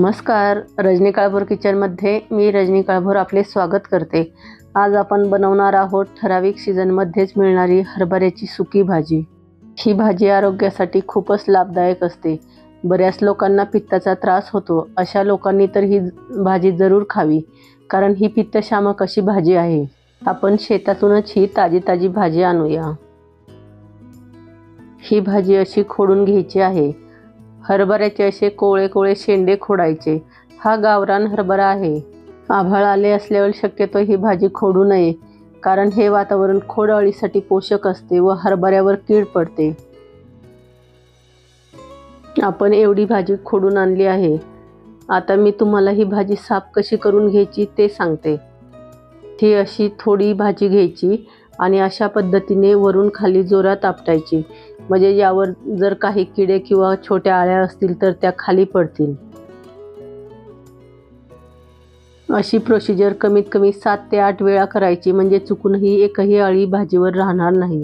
नमस्कार. रजनी काळभोर किचनमध्ये मी रजनी काळभोर आपले स्वागत करते. आज आपण बनवणार आहोत ठराविक सीझनमध्येच मिळणारी हरभऱ्याची सुकी भाजी. ही भाजी आरोग्यासाठी खूपच लाभदायक असते. बऱ्याच लोकांना पित्ताचा त्रास होतो. अशा लोकांनी तर ही भाजी जरूर खावी कारण ही पित्तशामक अशी भाजी आहे. आपण शेतातूनच ही ताजी ताजी भाजी आणूया. ही भाजी अशी खोडून घ्यायची आहे. हरभऱ्याचे असे कोवळे कोवळे शेंडे खोडायचे. हा गावरान हरभरा आहे. आभाळ आले असल्यावर शक्यतो ही भाजी खोडू नये कारण हे वातावरण खोडअळीसाठी पोषक असते व हरभऱ्यावर कीड पडते. आपण एवढी भाजी खोडून आणली आहे. आता मी तुम्हाला ही भाजी साफ कशी करून घ्यायची ते सांगते. ही अशी थोडी भाजी घ्यायची आणि अशा पद्धतीने वरून खाली जोरात आपटायची. म्हणजे यावर जर काही किडे किंवा छोट्या आळ्या असतील तर त्या खाली पडतील. अशी प्रोसिजर कमीत कमी सात ते आठ वेळा करायची म्हणजे चुकूनही एकही अळी भाजीवर राहणार नाही.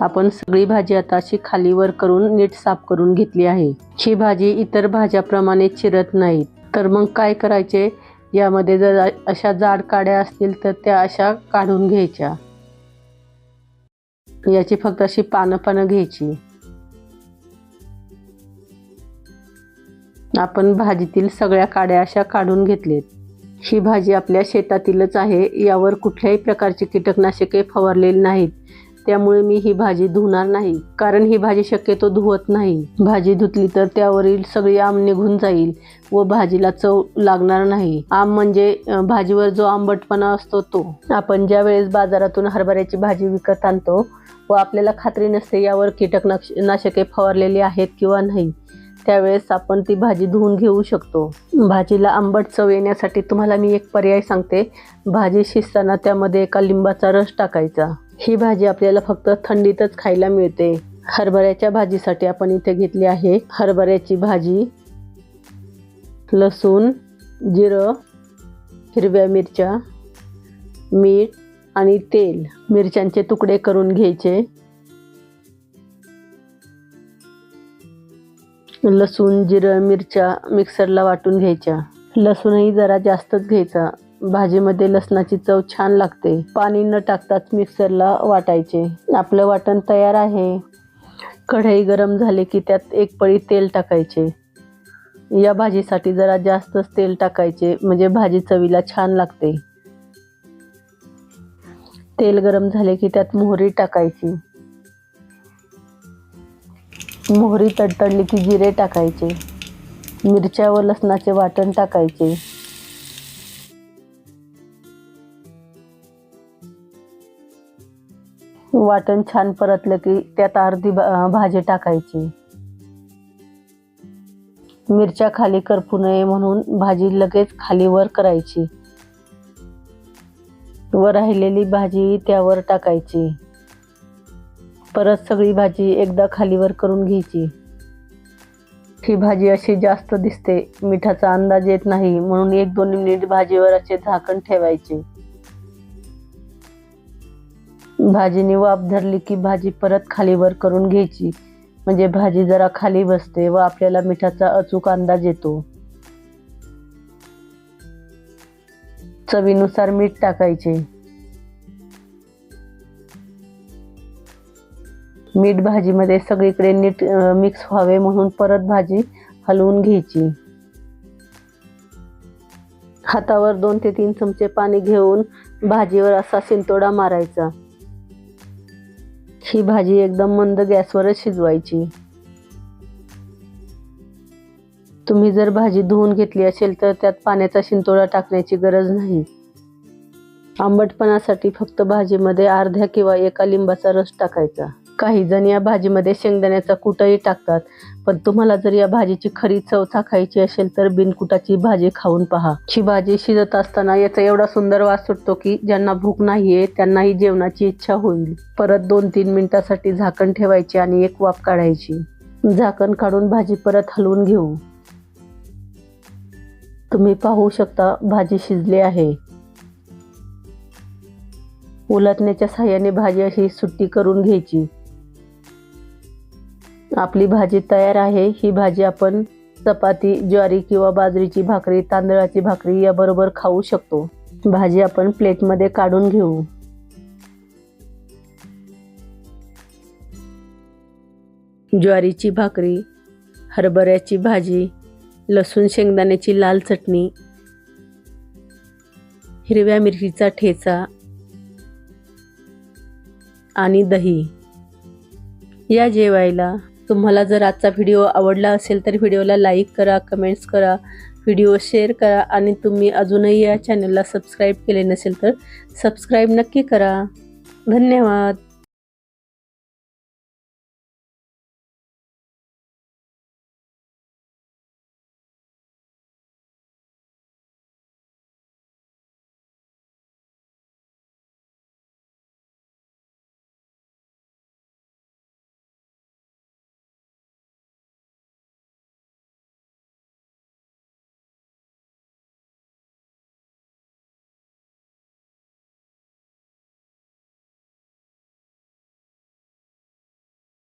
आपण सगळी भाजी आता अशी खालीवर करून नीट साफ करून घेतली आहे. ही भाजी इतर भाज्याप्रमाणे चिरत नाही तर मग काय करायचे? यामध्ये जर अशा जाड काड्या असतील तर त्या अशा काढून घ्यायच्या. याची फक्त अशी पानं पानं घ्यायची. आपण भाजीतील सगळ्या काड्या अशा काढून घेतलेत. ही भाजी आपल्या शेतातीलच आहे यावर कुठल्याही प्रकारची कीटकनाशके फवारलेली नाहीत. त्यामुळे मी ही भाजी धुणार नाही. कारण ही भाजी शक्यतो धुवत नाही. भाजी धुतली तर त्यावरील सगळी आम निघून जाईल व भाजीला चव लागणार नाही. आम म्हणजे भाजीवर जो आंबटपणा असतो तो. आपण ज्या वेळेस बाजारातून हरभऱ्याची भाजी विकत आणतो व आपल्याला खात्री नसते यावर कीटकनाश नाशके फवारलेली आहेत किंवा नाही त्यावेळेस आपण ती भाजी धुवून घेऊ शकतो. भाजीला आंबट चव येण्यासाठी तुम्हाला मी एक पर्याय सांगते. भाजी शिजताना त्यामध्ये एका लिंबाचा रस टाकायचा. ही भाजी आपल्याला फक्त थंडीतच खायला मिळते. हरभऱ्याच्या भाजीसाठी आपण इथे घेतली आहे हरभऱ्याची भाजी लसूण जिरं हिरव्या मिरच्या मीठ आणि तेल. मिरच्यांचे तुकडे करून घ्यायचे. लसूण जिरं मिरच्या मिक्सरला वाटून घ्यायच्या. लसूणही जरा जास्तच घ्यायचा. भाजीमध्ये लसणाची चव छान लागते. पाणी न टाकताच मिक्सरला वाटायचे. आपलं वाटण तयार आहे. कढई गरम झाले की त्यात एक पळी तेल टाकायचे. या भाजीसाठी जरा जास्तच तेल टाकायचे म्हणजे भाजी चवीला छान लागते. तेल गरम झाले की त्यात मोहरी टाकायची. मोहरी तडतडली की जिरे टाकायचे. मिरच्या व लसणाचे वाटण टाकायचे. वाटण छान परतलं की त्यात अर्धी भा- भाजी टाकायची. मिरच्या खाली करपू नये म्हणून भाजी लगेच खालीवर करायची. व राहिलेली भाजी त्यावर टाकायची. परत सगळी भाजी एकदा खालीवर करून घ्यायची. ही भाजी अशी जास्त दिसते मिठाचा अंदाज येत नाही म्हणून एक दोन मिनिट भाजीवर असे झाकण ठेवायचे. भाजीने वाफ धरली की भाजी परत खालीवर करून घ्यायची. म्हणजे भाजी जरा खाली बसते व आपल्याला मिठाचा अचूक अंदाज येतो. चवीनुसार मीठ टाकायचे. मीठ भाजीमध्ये सगळीकडे नीट मिक्स व्हावे म्हणून परत भाजी हलवून घ्यायची. हातावर दोन ते तीन चमचे पाणी घेऊन भाजीवर असा शिंतोडा मारायचा. ही भाजी एकदम मंद गॅसवरच शिजवायची. तुम्ही जर भाजी धुवून घेतली असेल तर त्यात पाण्याचा शिंतोडा टाकण्याची गरज नाही. आंबटपणासाठी फक्त भाजीमध्ये अर्ध्या किंवा एका लिंबाचा रस टाकायचा. काही जण या भाजीमध्ये शेंगदाण्याचा कुटही टाकतात. पण तुम्हाला जर या भाजीची खरी चव चाखायची असेल तर बिनकुटाची भाजी खाऊन पहा. ही भाजी शिजत असताना याचा एवढा सुंदर वास सुटतो की ज्यांना भूक नाहीये त्यांनाही जेवणाची इच्छा होईल. परत दोन तीन मिनिटासाठी झाकण ठेवायचे आणि एक वाफ काढायची. झाकण काढून भाजी परत हलवून घेऊ. तुम्ही पाहू शकता भाजी शिजली आहे. उलटण्याच्या साह्याने भाजी अशी सुट्टी करून घ्यायची. आपली भाजी तयार आहे. ही भाजी आपण चपाती ज्वारी किंवा बाजरीची भाकरी तांदळाची भाकरी याबरोबर खाऊ शकतो. भाजी आपण प्लेटमध्ये काढून घेऊ. ज्वारीची भाकरी हरभऱ्याची भाजी लसूण शेंगदाण्याची लाल चटणी हिरव्या मिरचीचा ठेचा आणि दही. या जेवायला तुम्हाला जर आजचा व्हिडिओ आवडला असेल तर व्हिडिओला लाईक करा कमेंट्स करा व्हिडिओ शेअर करा आणि तुम्ही अजूनही या चॅनलला सबस्क्राईब केले नसेल तर सबस्क्राईब नक्की करा. धन्यवाद.